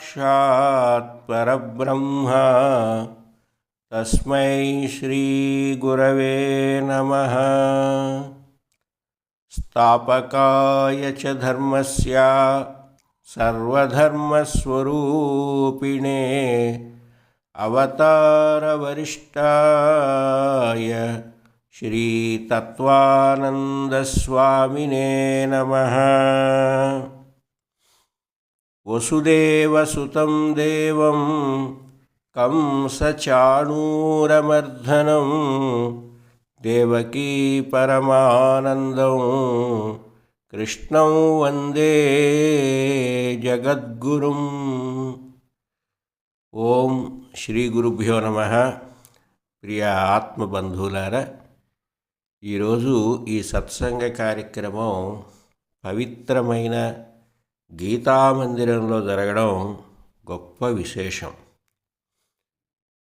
गुरुसाक्षात् परब्रह्म। तस्मै श्रीगुरवे नमः। स्थापकाय च धर्मस्य सर्वधर्मस्वरूपिणे अवतारवरिष्ठाय श्रीतत्त्वानन्दस्वामिने नमः వసుదేవసుతం దేవం కంసచాణూరమర్ధనం దేవకీ పరమానందం కృష్ణం వందే జగద్గురుం. ఓం శ్రీ గురుభ్యో నమ. ప్రియ ఆత్మబంధువులారా ఈరోజు ఈ సత్సంగ కార్యక్రమం పవిత్రమైన గీతామందిరంలో జరగడం గొప్ప విశేషం.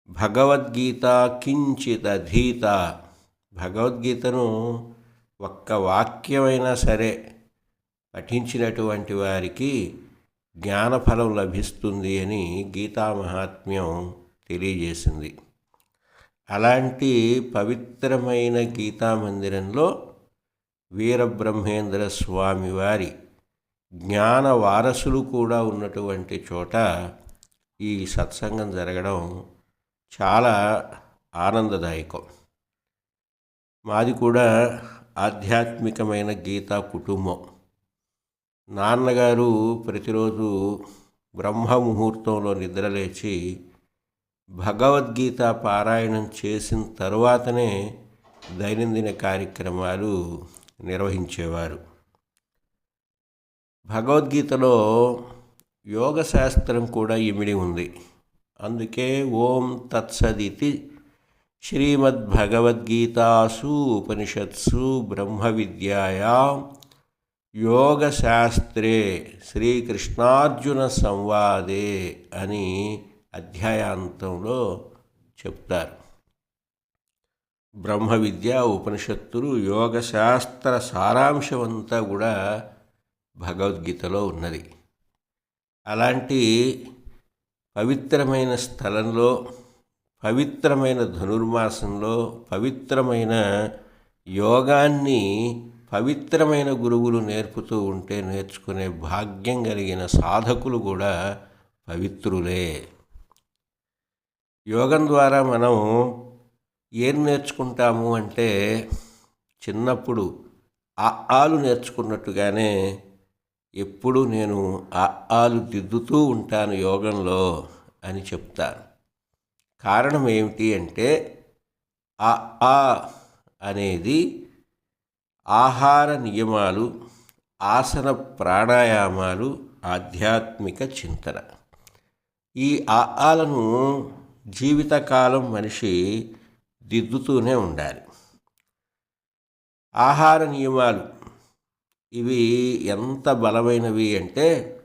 భగవద్గీత కించిత అధీత భగవద్గీతను ఒక్క వాక్యమైనా సరే పఠించినటువంటి వారికి జ్ఞానఫలం లభిస్తుంది అని గీతామహాత్మ్యం తెలియజేసింది. అలాంటి పవిత్రమైన గీతామందిరంలో వీరబ్రహ్మేంద్ర స్వామి వారి జ్ఞాన వారసులు కూడా ఉన్నటువంటి చోట ఈ సత్సంగం జరగడం చాలా ఆనందదాయకం. మాది కూడా ఆధ్యాత్మికమైన గీతా కుటుంబం. నాన్నగారు ప్రతిరోజు బ్రహ్మ ముహూర్తంలో నిద్రలేచి భగవద్గీత పారాయణం చేసిన తరువాతనే దైనందిన కార్యక్రమాలు నిర్వహించేవారు. భగవద్గీతలో యోగ శాస్త్రం కూడా ఇమిడి ఉంది. అందుకే ఓం తత్సదితి శ్రీమద్భగవద్గీతాసు ఉపనిషత్సు బ్రహ్మ విద్యాయా యోగశాస్త్రే శ్రీకృష్ణార్జున సంవాదే అని అధ్యాయాంతంలో చెప్తారు. బ్రహ్మ విద్య ఉపనిషత్తులు యోగశాస్త్ర సారాంశమంతా కూడా భగవద్గీతలో ఉన్నది. అలాంటి పవిత్రమైన స్థలంలో పవిత్రమైన ధనుర్మాసంలో పవిత్రమైన యోగాన్ని పవిత్రమైన గురువులు నేర్పుతూ ఉంటే నేర్చుకునే భాగ్యం కలిగిన సాధకులు కూడా పవిత్రులే. యోగం ద్వారా మనం ఏం నేర్చుకుంటాము అంటే చిన్నప్పుడు ఆ ఆలు నేర్చుకున్నట్టుగానే ఎప్పుడు నేను ఆ ఆలు దిద్దుతూ ఉంటాను యోగంలో అని చెప్తాను. కారణం ఏమిటి అంటే ఆ ఆ అనేది ఆహార నియమాలు ఆసన ప్రాణాయామాలు ఆధ్యాత్మిక చింతన. ఈ ఆలను జీవితకాలం మనిషి దిద్దుతూనే ఉండాలి. ఆహార నియమాలు ఇవి ఎంత బలమైనవి అంటే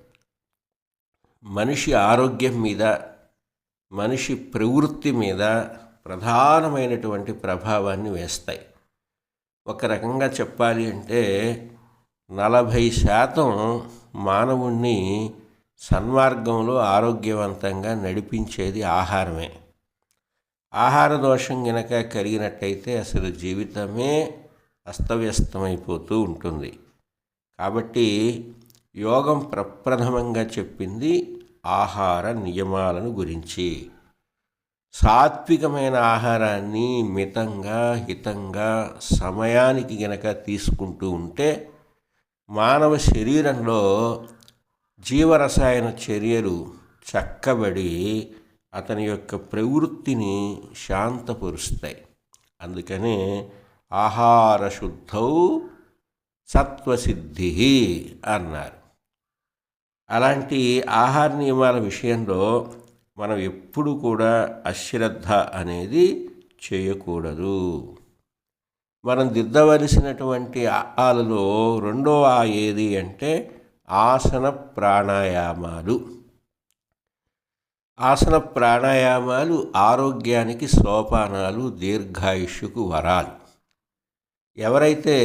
మనిషి ఆరోగ్యం మీద మనిషి ప్రవృత్తి మీద ప్రధానమైనటువంటి ప్రభావాన్ని వేస్తాయి. ఒక రకంగా చెప్పాలి అంటే నలభై శాతం మానవుణ్ణి సన్మార్గంలో ఆరోగ్యవంతంగా నడిపించేది ఆహారమే. ఆహార దోషం గనక కలిగినట్టయితే అసలు జీవితమే అస్తవ్యస్తమైపోతూ ఉంటుంది. కాబట్టి యోగం ప్రప్రథమంగా చెప్పింది ఆహార నియమాలను గురించి. సాత్వికమైన ఆహారాన్ని మితంగా హితంగా సమయానికి గనక తీసుకుంటూ ఉంటే మానవ శరీరంలో జీవరసాయన చర్యలు చక్కబడి అతని యొక్క ప్రవృత్తిని శాంతపరుస్తాయి. అందుకనే ఆహార శుద్ధౌ సత్వసిద్ధి అన్నారు. అలాంటి ఆహార నియమాల విషయంలో మనం ఎప్పుడు కూడా అశ్రద్ధ అనేది చేయకూడదు. మనం దిద్దవలసినటువంటి ఆలలో రెండో ఆ ఏది అంటే ఆసన ప్రాణాయామాలు. ఆసన ప్రాణాయామాలు ఆరోగ్యానికి సోపానాలు దీర్ఘాయుష్యుకు వరాలు. ఎవరైతే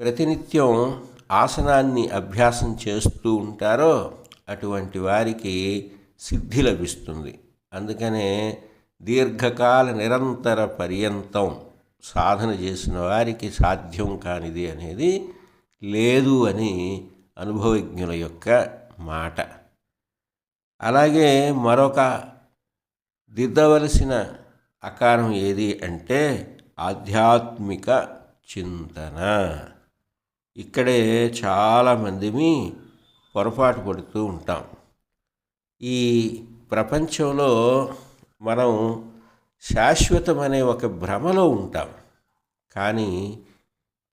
ప్రతినిత్యం ఆసనాన్ని అభ్యాసం చేస్తూ ఉంటారో అటువంటి వారికి సిద్ధి లభిస్తుంది. అందుకనే దీర్ఘకాల నిరంతర పర్యంతం సాధన చేసిన వారికి సాధ్యం కానిది అనేది లేదు అని అనుభవజ్ఞుల యొక్క మాట. అలాగే మరొక దిద్దవలసిన అకారం ఏది అంటే ఆధ్యాత్మిక చింతన. ఇక్కడే చాలామందిమి పొరపాటు పడుతూ ఉంటాం. ఈ ప్రపంచంలో మనం శాశ్వతమనే ఒక భ్రమలో ఉంటాం. కానీ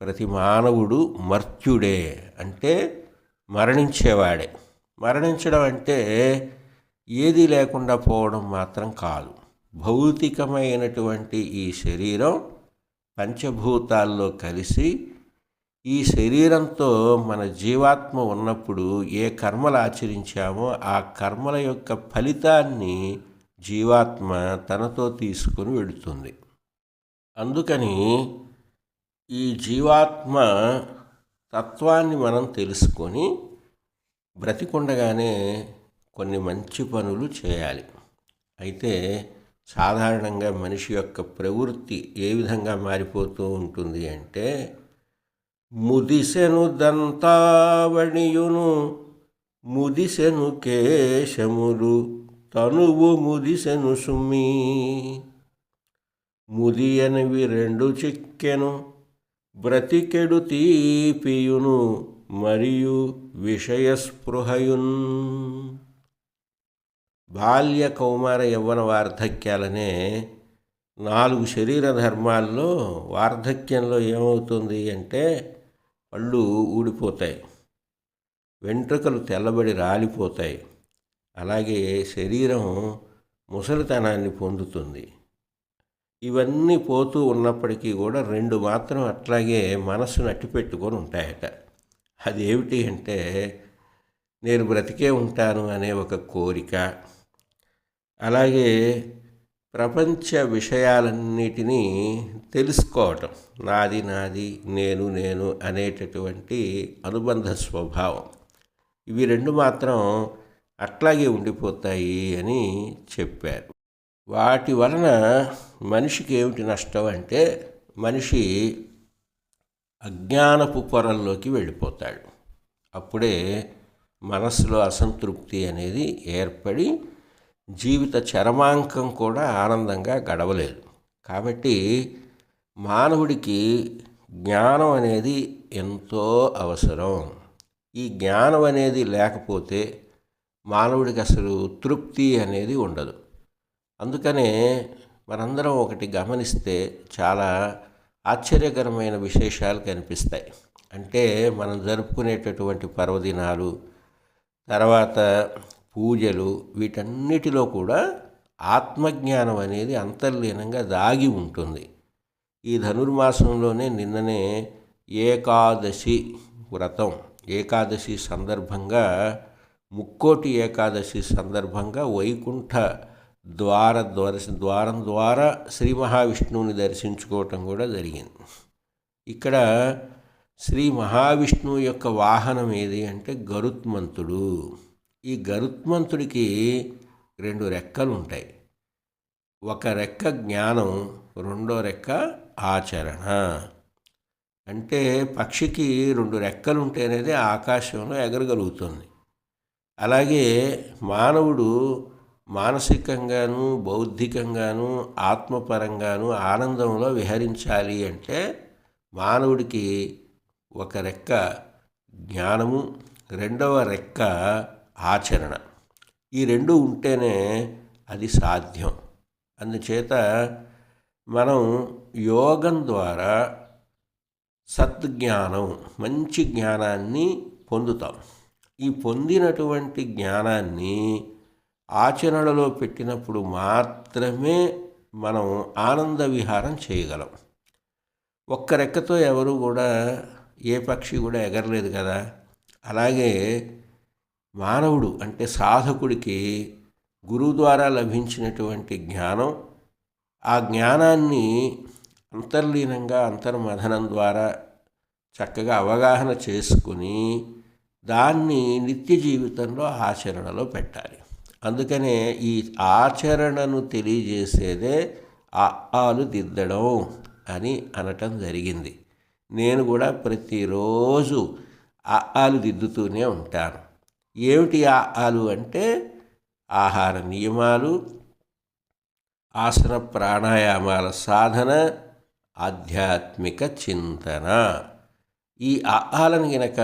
ప్రతి మానవుడు మర్త్యుడే అంటే మరణించేవాడే. మరణించడం అంటే ఏది లేకుండా పోవడం మాత్రం కాదు. భౌతికమైనటువంటి ఈ శరీరం పంచభూతాల్లో కలిసి ఈ శరీరంతో మన జీవాత్మ ఉన్నప్పుడు ఏ కర్మలు ఆచరించామో ఆ కర్మల యొక్క ఫలితాన్ని జీవాత్మ తనతో తీసుకుని వెళుతుంది అందుకని ఈ జీవాత్మ తత్వాన్ని మనం తెలుసుకొని బ్రతికుండగానే కొన్ని మంచి పనులు చేయాలి. అయితే సాధారణంగా మనిషి యొక్క ప్రవృత్తి ఏ విధంగా మారిపోతూ ఉంటుంది అంటే ముదిసెను దంతావణియును ముదిసెను కేశములు తనువు ముదిసెను సుమ్మి ముదియనివి రెండు చిక్కెను బ్రతికెడు తీపియును మరియు విషయస్పృహయున్. బాల్య కౌమార యవ్వన వార్ధక్యాలనే నాలుగు శరీర ధర్మాల్లో వార్ధక్యంలో ఏమవుతుంది అంటే పళ్ళు ఊడిపోతాయి. వెంట్రుకలు తెల్లబడి రాలిపోతాయి. అలాగే శరీరం ముసలితనాన్ని పొందుతుంది. ఇవన్నీ పోతూ ఉన్నప్పటికీ కూడా రెండు మాత్రం అట్లాగే మనస్సును అట్టిపెట్టుకొని ఉంటాయట. అదేమిటి అంటే నేను బ్రతికే ఉంటాను అనే ఒక కోరిక. అలాగే ప్రపంచ విషయాలన్నిటినీ తెలుసుకోవటం. నాది నాది నేను నేను అనేటటువంటి అనుబంధ స్వభావం. ఇవి రెండు మాత్రం అట్లాగే ఉండిపోతాయి అని చెప్పారు. వాటి వలన మనిషికి ఏమిటి నష్టం అంటే మనిషి అజ్ఞానపు పొరల్లోకి వెళ్ళిపోతాడు. అప్పుడే మనసులో అసంతృప్తి అనేది ఏర్పడి జీవిత చరమాంకం కూడా ఆనందంగా గడవలేదు. కాబట్టి మానవుడికి జ్ఞానం అనేది ఎంతో అవసరం. ఈ జ్ఞానం అనేది లేకపోతే మానవుడికి అసలు తృప్తి అనేది ఉండదు. అందుకనే మనందరం ఒకటి గమనిస్తే చాలా ఆశ్చర్యకరమైన విశేషాలు కనిపిస్తాయి. అంటే మనం జరుపుకునేటటువంటి పర్వదినాలు తర్వాత పూజలు వీటన్నిటిలో కూడా ఆత్మజ్ఞానం అనేది అంతర్లీనంగా దాగి ఉంటుంది. ఈ ధనుర్మాసంలోనే నిన్ననే ఏకాదశి వ్రతం ఏకాదశి సందర్భంగా ముక్కోటి ఏకాదశి సందర్భంగా వైకుంఠ ద్వార దర్శ ద్వారం ద్వారా శ్రీ మహావిష్ణువుని దర్శించుకోవటం కూడా జరిగింది. ఇక్కడ శ్రీ మహావిష్ణువు యొక్క వాహనం ఏది అంటే గరుత్మంతుడు. ఈ గరుత్మంతుడికి రెండు రెక్కలు ఉంటాయి ఒక రెక్క జ్ఞానం రెండో రెక్క ఆచరణ. అంటే పక్షికి రెండు రెక్కలు ఉంటే అనేది ఆకాశంలో ఎగరగలుగుతుంది. అలాగే మానవుడు మానసికంగాను బౌద్ధికంగాను ఆత్మపరంగాను ఆనందంలో విహరించాలి అంటే మానవుడికి ఒక రెక్క జ్ఞానము రెండవ రెక్క ఆచరణ. ఈ రెండు ఉంటేనే అది సాధ్యం. అందుచేత మనం యోగం ద్వారా సద్జ్ఞానం మంచి జ్ఞానాన్ని పొందుతాం. ఈ పొందినటువంటి జ్ఞానాన్ని ఆచరణలో పెట్టినప్పుడు మాత్రమే మనం ఆనంద విహారం చేయగలం. ఒక్క రెక్కతో ఎవరు కూడా ఏ పక్షి కూడా ఎగరలేదు కదా? అలాగే మానవుడు అంటే సాధకుడికి గురువు ద్వారా లభించినటువంటి జ్ఞానం ఆ జ్ఞానాన్ని అంతర్లీనంగా అంతర్మథనం ద్వారా చక్కగా అవగాహన చేసుకుని దాన్ని నిత్య జీవితంలో ఆచరణలో పెట్టాలి. అందుకనే ఈ ఆచరణను తెలియజేసేదే ఆలు దిద్దడం అని అనటం జరిగింది. నేను కూడా ప్రతిరోజు ఆలు దిద్దుతూనే ఉంటాను. ఏమిటి ఆలు అంటే ఆహార నియమాలు ఆసన ప్రాణాయామాల సాధన ఆధ్యాత్మిక చింతన. ఈ ఆహాలను గనక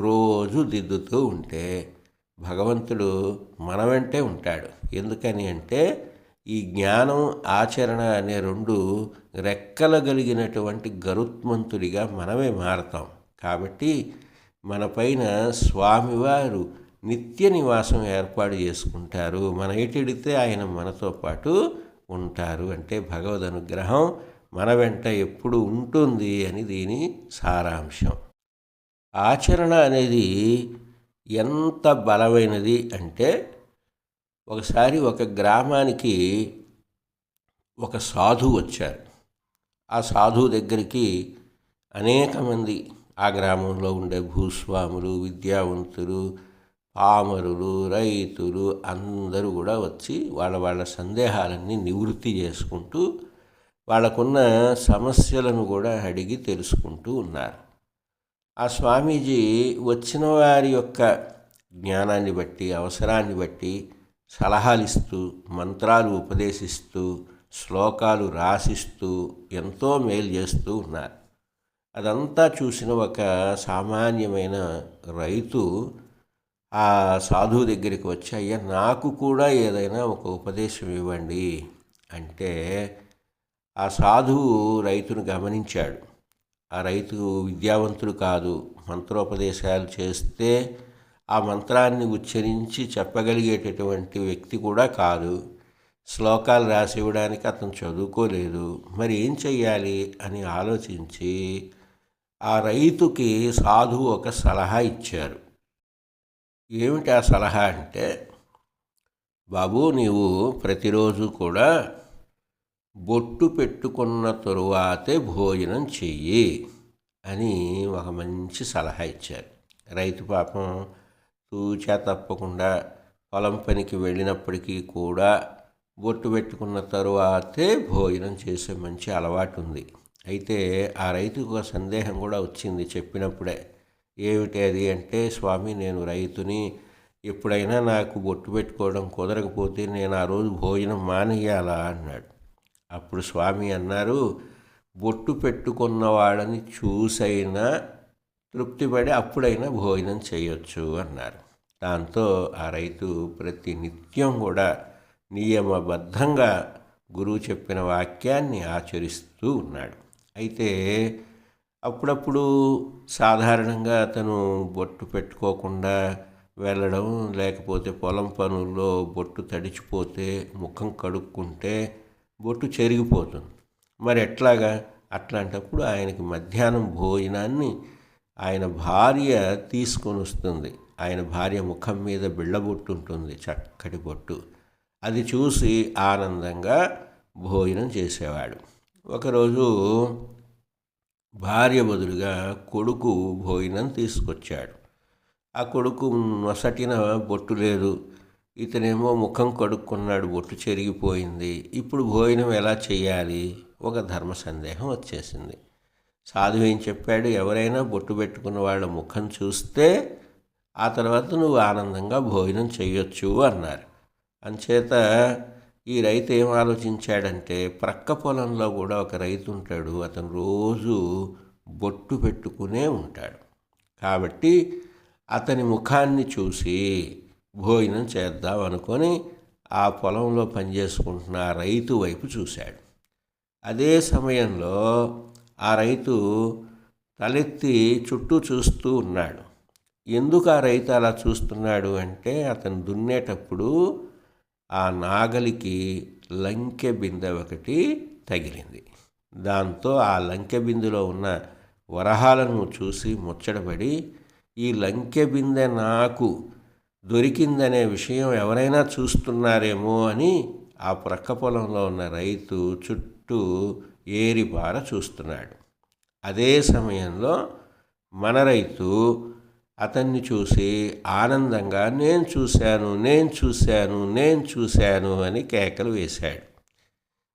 రోజు దిద్దుతూ ఉంటే భగవంతుడు మన వెంటే ఉంటాడు. ఎందుకని అంటే ఈ జ్ఞానం ఆచరణ అనే రెండు రెక్కలగలిగినటువంటి గరుత్మంతుడిగా మనమే మారతాం. కాబట్టి మన పైన స్వామివారు నిత్య నివాసం ఏర్పాటు చేసుకుంటారు. మన ఎటిడితే ఆయన మనతో పాటు ఉంటారు అంటే భగవద్ అనుగ్రహం మన వెంట ఎప్పుడు ఉంటుంది అని దీని సారాంశం. ఆచరణ అనేది ఎంత బలమైనది అంటే ఒకసారి ఒక గ్రామానికి ఒక సాధువు వచ్చారు. ఆ సాధువు దగ్గరికి అనేక మంది ఆ గ్రామంలో ఉండే భూస్వాములు విద్యావంతులు పామరులు రైతులు అందరూ కూడా వచ్చి వాళ్ళ వాళ్ళ సందేహాలన్నీ నివృత్తి చేసుకుంటూ వాళ్ళకున్న సమస్యలను కూడా అడిగి తెలుసుకుంటూ ఉన్నారు. ఆ స్వామీజీ వచ్చిన వారి యొక్క జ్ఞానాన్ని బట్టి అవసరాన్ని బట్టి సలహాలు ఇస్తూ మంత్రాలు ఉపదేశిస్తూ శ్లోకాలు రాసిస్తూ ఎంతో మేలు చేస్తూ ఉన్నారు. అదంతా చూసిన ఒక సామాన్యమైన రైతు ఆ సాధువు దగ్గరికి వచ్చి అయ్యా నాకు కూడా ఏదైనా ఒక ఉపదేశం ఇవ్వండి. అంటే ఆ సాధువు రైతును గమనించాడు. ఆ రైతు విద్యావంతుడు కాదు మంత్రోపదేశాలు చేస్తే ఆ మంత్రాన్ని ఉచ్చరించి చెప్పగలిగేటటువంటి వ్యక్తి కూడా కాదు. శ్లోకాలు రాసి ఇవ్వడానికి అతను చదువుకోలేదు. మరి ఏం చెయ్యాలి అని ఆలోచించి ఆ రైతుకి సాధువు ఒక సలహా ఇచ్చారు. ఏమిటి ఆ సలహా అంటే బాబు నీవు ప్రతిరోజు కూడా బొట్టు పెట్టుకున్న తరువాతే భోజనం చెయ్యి అని ఒక మంచి సలహా ఇచ్చారు. రైతు పాపం తూచా తప్పకుండా పొలం పనికి వెళ్ళినప్పటికీ కూడా బొట్టు పెట్టుకున్న తరువాతే భోజనం చేసే మంచి అలవాటు ఉంది అయితే ఆ రైతుకు ఒక సందేహం కూడా వచ్చింది చెప్పినప్పుడే. ఏమిటి అది అంటే స్వామి నేను రైతుని ఎప్పుడైనా నాకు బొట్టు పెట్టుకోవడం కుదరకపోతే నేను ఆ రోజు భోజనం మానేయాలా అన్నాడు. అప్పుడు స్వామి అన్నారు బొట్టు పెట్టుకున్న వాళ్ళని చూసైనా తృప్తిపడి అప్పుడైనా భోజనం చేయొచ్చు అన్నారు. దాంతో ఆ రైతు ప్రతి నిత్యం కూడా నియమబద్ధంగా గురువు చెప్పిన వాక్యాన్ని ఆచరిస్తూ ఉన్నాడు. అయితే అప్పుడప్పుడు సాధారణంగా అతను బొట్టు పెట్టుకోకుండా వెళ్ళడం లేకపోతే పొలం పనుల్లో బొట్టు తడిచిపోతే ముఖం కడుక్కుంటే బొట్టు చెరిగిపోతుంది. మరి ఎట్లాగా? అట్లాంటప్పుడు ఆయనకి మధ్యాహ్నం భోజనాన్ని ఆయన భార్య తీసుకొని వస్తుంది. ఆయన భార్య ముఖం మీద బిళ్ళబొట్టు ఉంటుంది చక్కటి బొట్టు. అది చూసి ఆనందంగా భోజనం చేసేవాడు. ఒకరోజు భార్య బదులుగా కొడుకు భోజనం తీసుకొచ్చాడు. ఆ కొడుకు నొసటిన బొట్టు లేదు. ఇతనేమో ముఖం కడుక్కున్నాడు బొట్టు చెరిగిపోయింది. ఇప్పుడు భోజనం ఎలా చేయాలి? ఒక ధర్మ సందేహం వచ్చేసింది. సాధువు ఏం చెప్పాడు? ఎవరైనా బొట్టు పెట్టుకున్న వాళ్ళ ముఖం చూస్తే ఆ తర్వాత నువ్వు ఆనందంగా భోజనం చేయొచ్చు అన్నారు. అంచేత ఈ రైతు ఏం ఆలోచించాడంటే ప్రక్క పొలంలో కూడా ఒక రైతు ఉంటాడు అతను రోజు బొట్టు పెట్టుకునే ఉంటాడు. కాబట్టి అతని ముఖాన్ని చూసి భోజనం చేద్దాం అనుకొని ఆ పొలంలో పనిచేసుకుంటున్న ఆ రైతు వైపు చూశాడు. అదే సమయంలో ఆ రైతు తలెత్తి చుట్టూ చూస్తూ ఉన్నాడు. ఎందుకు ఆ రైతు అలా చూస్తున్నాడు అంటే అతను దున్నేటప్పుడు ఆ నాగలికి లంకె బిందె ఒకటి తగిలింది. దాంతో ఆ లంకె బిందులో ఉన్న వరహాలను చూసి ముచ్చటపడి ఈ లంకె బిందె నాకు దొరికిందనే విషయం ఎవరైనా చూస్తున్నారేమో అని ఆ ప్రక్క పొలంలో ఉన్న రైతు చుట్టూ ఏరిపార చూస్తున్నాడు. అదే సమయంలో మన రైతు అతన్ని చూసి ఆనందంగా నేను చూశాను నేను చూశాను నేను చూశాను అని కేకలు వేశాడు.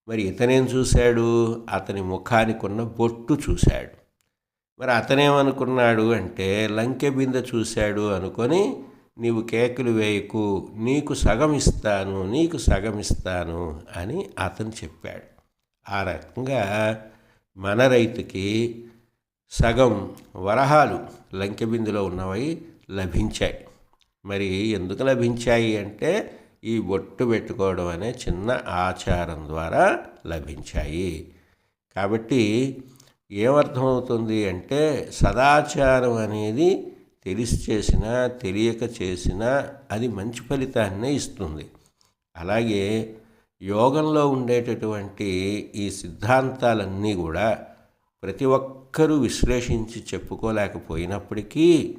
మరి ఇతనేం చూశాడు? అతని ముఖానికి ఉన్న బొట్టు చూశాడు. మరి అతనేమనుకున్నాడు అంటే లంకె బిందె చూశాడు అనుకొని నీవు కేకులు వేయకు నీకు సగం ఇస్తాను నీకు సగం ఇస్తాను అని అతను చెప్పాడు. ఆ రకంగా మన రైతుకి సగం వరహాలు లంకె బిందులో ఉన్నవి లభించాయి. మరి ఎందుకు లభించాయి అంటే ఈ బొట్టు పెట్టుకోవడం అనే చిన్న ఆచారం ద్వారా లభించాయి. కాబట్టి ఏమర్థమవుతుంది అంటే సదాచారం అనేది తెలిసి చేసినా తెలియక చేసినా అది మంచి ఫలితాన్నే ఇస్తుంది. అలాగే యోగంలో ఉండేటటువంటి ఈ సిద్ధాంతాలన్నీ కూడా ప్రతి ఒక్కరూ విశ్లేషించి చెప్పుకోలేకపోయినప్పటికీ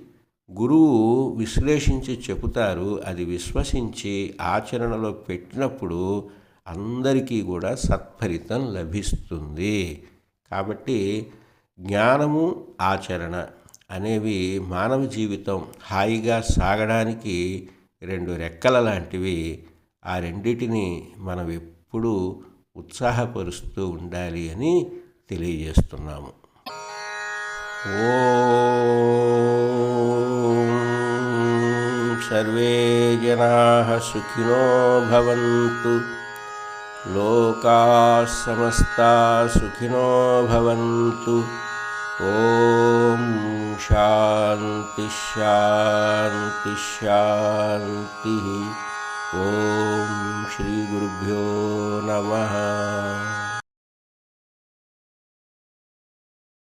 గురువు విశ్లేషించి చెబుతారు అది విశ్వసించి ఆచరణలో పెట్టినప్పుడు అందరికీ కూడా సత్ఫలితం లభిస్తుంది. కాబట్టి జ్ఞానము ఆచరణ అనేవి మానవ జీవితం హాయిగా సాగడానికి రెండు రెక్కల లాంటివి. ఆ రెండిటిని మనం ఎప్పుడూ ఉత్సాహపరుస్తూ ఉండాలి అని తెలియజేస్తున్నాము. ఓం సర్వే జనా సుఖినో భవంతు. లోకా సమస్తా సుఖినో భవంతు. ఓం శాంతి శాంతి శాంతి. ఓం శ్రీ గురుభ్యో నమః.